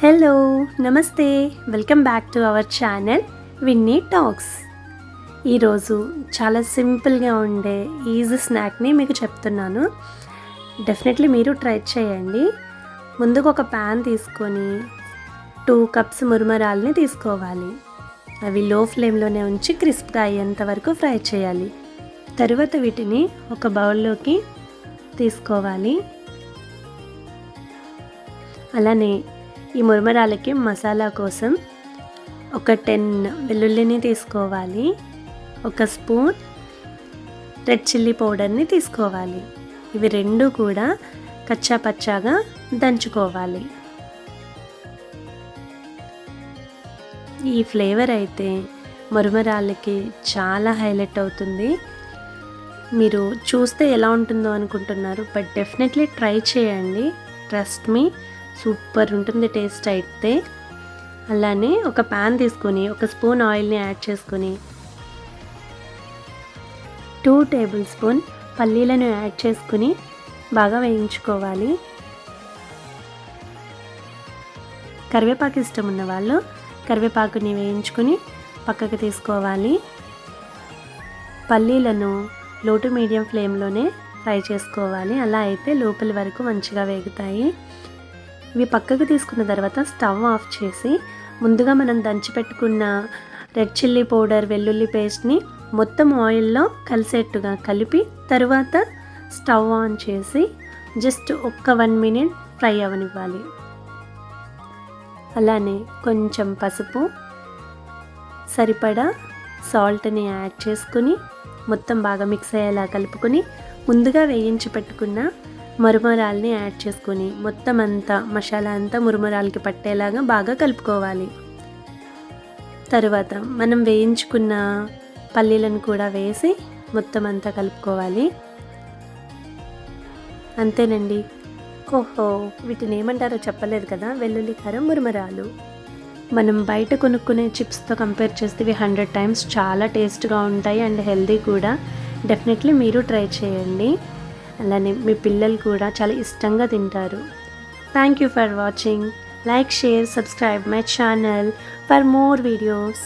Hello నమస్తే. Welcome back to our channel Vinny talks ఈరోజు చాలా సింపుల్గా ఉండే ఈజీ స్నాక్ని మీకు చెప్తున్నాను. డెఫినెట్లీ మీరు ట్రై చేయండి. ముందుకు ఒక ప్యాన్ తీసుకొని టూ కప్స్ మురుమరాల్ని తీసుకోవాలి. అవి లో ఫ్లేమ్లోనే ఉంచి క్రిస్ప్గా అయ్యేంత వరకు ఫ్రై చేయాలి. తరువాత వీటిని ఒక బౌల్లోకి తీసుకోవాలి. అలానే ఈ మురమరాలకి మసాలా కోసం ఒక టెన్ వెల్లుల్లిని తీసుకోవాలి ఒక స్పూన్ రెడ్ చిల్లీ పౌడర్ని తీసుకోవాలి. ఇవి రెండు కూడా కచ్చా పచ్చాగా దంచుకోవాలి. ఈ ఫ్లేవర్ అయితే మురమరాలకి చాలా హైలైట్ అవుతుంది. మీరు చూస్తే ఎలా ఉంటుందో అనుకుంటున్నారు బట్ డెఫినెట్లీ ట్రై చేయండి. Trust me. సూపర్ ఉంటుంది టేస్ట్ అయితే. అలానే ఒక ప్యాన్ తీసుకొని ఒక స్పూన్ ఆయిల్ని యాడ్ చేసుకొని టూ టేబుల్ స్పూన్ పల్లీలను యాడ్ చేసుకుని బాగా వేయించుకోవాలి. కరివేపాకు ఇష్టం ఉన్న వాళ్ళు కరివేపాకుని వేయించుకుని పక్కకు తీసుకోవాలి. పల్లీలను లో టు మీడియం ఫ్లేమ్లోనే ఫ్రై చేసుకోవాలి. అలా అయితే లోపలి వరకు మంచిగా వేగుతాయి. ఇవి పక్కకు తీసుకున్న తర్వాత స్టవ్ ఆఫ్ చేసి ముందుగా మనం దంచి పెట్టుకున్న రెడ్ చిల్లీ పౌడర్ వెల్లుల్లి పేస్ట్ని మొత్తం ఆయిల్లో కలిసేట్టుగా కలిపి తర్వాత స్టవ్ ఆన్ చేసి జస్ట్ ఒక్క వన్ మినిట్ ఫ్రై అవనివ్వాలి. అలానే కొంచెం పసుపు సరిపడా సాల్ట్ని యాడ్ చేసుకుని మొత్తం బాగా మిక్స్ అయ్యేలా కలుపుకొని ముందుగా వేయించి పెట్టుకున్న మురుమరాల్ని యాడ్ చేసుకొని మొత్తం అంతా మసాలా అంతా మురుమరాలకి పట్టేలాగా బాగా కలుపుకోవాలి. తరువాత మనం వేయించుకున్న పల్లీలను కూడా వేసి మొత్తం అంతా కలుపుకోవాలి. అంతేనండి. ఓహో వీటిని ఏమంటారో చెప్పలేదు కదా వెల్లుల్లి కారం మురుమరాలు. మనం బయట కొనుక్కునే చిప్స్తో కంపేర్ చేస్తే ఇవి హండ్రెడ్ టైమ్స్ చాలా టేస్ట్గా ఉంటాయి అండ్ హెల్దీ కూడా. డెఫినెట్లీ మీరు ట్రై చేయండి. అలానే మీ పిల్లలు కూడా చాలా ఇష్టంగా తింటారు. Thank you for watching like share subscribe my channel for more videos